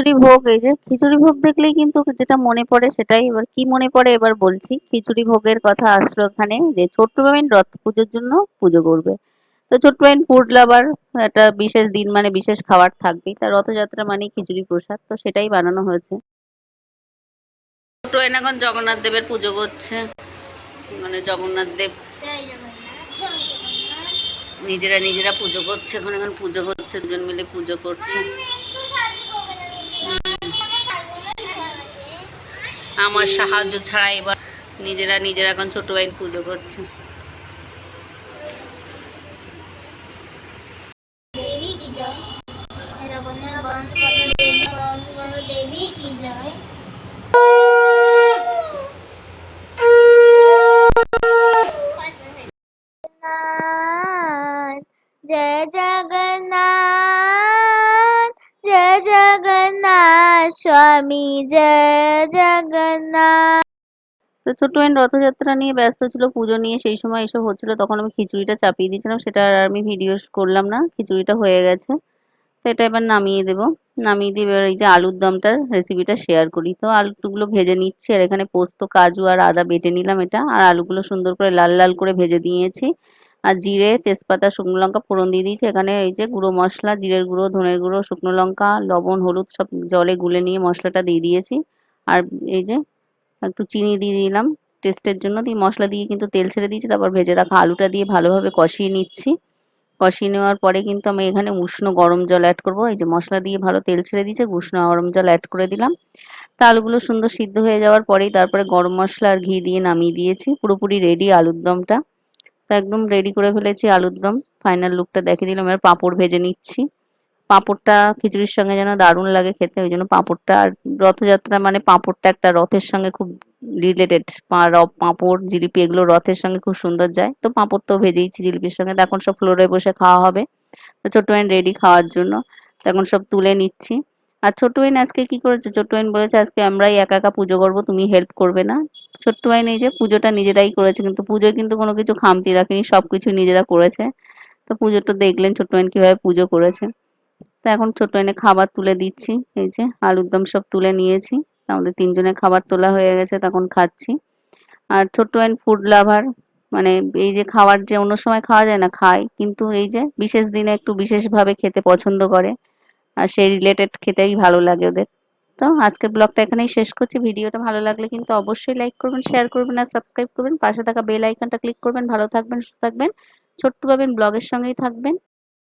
খিচুড়ি ভোগ, এই যে খিচুড়ি ভোগ দেখলেই কিন্তু যেটা মনে পড়ে সেটাই। এবার কি মনে পড়ে এবার বলছি, খিচুড়ি ভোগের কথা আসলো এখানে যে ছোট্ট বাবিন রথ পুজোর জন্য পুজো করবে। তো ছোট্ট বাবিন ফুড লাভার একটা বিশেষ দিন মানে বিশেষ খাবার থাকবেই। তার রথযাত্রা মানে খিচুড়ি প্রসাদ, তো সেটাই বানানো হয়েছে। ছোট্ট এখন জগন্নাথ দেবের পুজো করছে। মানে জগন্নাথ দেব নিজেরা নিজেরা পুজো করছে, এখন এখন পুজো হচ্ছে, দুজন মিলে পুজো করছে। আমার সাহায্য ছাড়া এবার নিজেরা নিজেরা এখন ছোট ভাই পুজো করছে। দেবী কি স্বামী, জয় জগন্নাথ। তো ছোট ভাই রথযাত্রা নিয়ে ব্যস্ত ছিল, পুজো নিয়ে সেই সময় এসব হচ্ছিল, তখন আমি খিচুড়িটা চাপিয়ে দিয়েছিলাম, সেটা আর আমি ভিডিও করলাম না, খিচুড়িটা হয়ে গেছে। তো এটা এবার নামিয়ে দেবো। নামিয়ে দিয়ে এবার এই যে আলুর দমটার রেসিপিটা শেয়ার করি। তো আলুগুলো ভেজে নিচ্ছি, আর এখানে পোস্ত, কাজু আর আদা বেটে নিলাম এটা, আর আলুগুলো সুন্দর করে লাল লাল করে ভেজে দিয়েছি। আর জিরে, তেজপাতা, শুকনো লঙ্কা ফোড়ন দিয়ে দিয়েছি। এখানে এই যে গুঁড়ো মশলা, জিরের গুঁড়ো, ধনের গুঁড়ো, শুকনো লঙ্কা, লবণ, হলুদ সব জলে গুলে নিয়ে মশলাটা দিয়ে দিয়েছি। আর এই যে একটু চিনি দিয়ে দিলাম। টেস্টের জন্য দিয়ে মশলা দিয়ে কিন্তু তেল ছেড়ে দিয়েছি, তারপর ভেজে রাখা আলুটা দিয়ে ভালোভাবে কষিয়ে নিচ্ছি। কষিয়ে নেওয়ার পরে কিন্তু আমি এখানে উষ্ণ গরম জল অ্যাড করব। এই যে মশলা দিয়ে ভালো তেল ছেড়ে দিয়েছে, উষ্ণ গরম জল অ্যাড করে দিলাম। তা আলুগুলো সুন্দর সিদ্ধ হয়ে যাওয়ার পরেই তারপরে গরম মশলা আর ঘি দিয়ে নামিয়ে দিয়েছি। পুরোপুরি রেডি আলুর দমটা। তো একদম রেডি করে ফেলেছি, আলুর দম। ফাইনাল লুকটা দেখে দিলাম, এবার পাঁপড় ভেজে নিচ্ছি। পাঁপড়টা খিচুড়ির সঙ্গে যেন দারুণ লাগে খেতে, ওই জন্য পাঁপড়টা আর রথযাত্রা মানে পাঁপড়টা একটা রথের সঙ্গে খুব রিলেটেড পাঁপড়, জিলিপি এগুলো রথের সঙ্গে খুব সুন্দর যায়। তো পাঁপড় তো ভেজেইছি জিলিপির সঙ্গে, তো এখন সব ফ্লোরে বসে খাওয়া হবে। তো ছোট্ট ওয়াইন রেডি খাওয়ার জন্য, তো এখন সব তুলে নিচ্ছি। আর ছোট্ট ওয়াইন আজকে কি করেছে? ছোট্ট ওয়াইন বলেছে, আজকে আমরাই একা একা পুজো করব, তুমি হেল্প করবে না। ছোট্ট এই যে, পুজোটা নিজেরাই করেছে, কিন্তু পুজোয় কিন্তু কোনো কিছু খামতি রাখেনি সব কিছু নিজেরা করেছে। তো পুজোটা দেখলেন ছোট্ট ওয়াইন কীভাবে পুজো করেছে। তো এখন ছোট্ট এনে খাবার তুলে দিচ্ছি, এই যে আলুর দম সব তুলে নিয়েছি। আমাদের তিনজনের খাবার তোলা হয়ে গেছে, তখন খাচ্ছি। আর ছোট্ট এন ফুড লাভার মানে এই যে খাবার যে অন্য সময় খাওয়া যায় না, খায়, কিন্তু এই যে বিশেষ দিনে একটু বিশেষভাবে খেতে পছন্দ করে। আর সেই রিলেটেড খেতেই ভালো লাগে ওদের। তো আজকের ব্লগটা এখানেই শেষ করছি। ভিডিওটা ভালো লাগলে কিন্তু অবশ্যই লাইক করবেন শেয়ার করবেন আর সাবস্ক্রাইব করবেন। পাশে থাকা বেল আইকনটা ক্লিক করবেন। ভালো থাকবেন, সুস্থ থাকবেন। ছোট্ট পাবেন ব্লগের সঙ্গেই থাকবেন।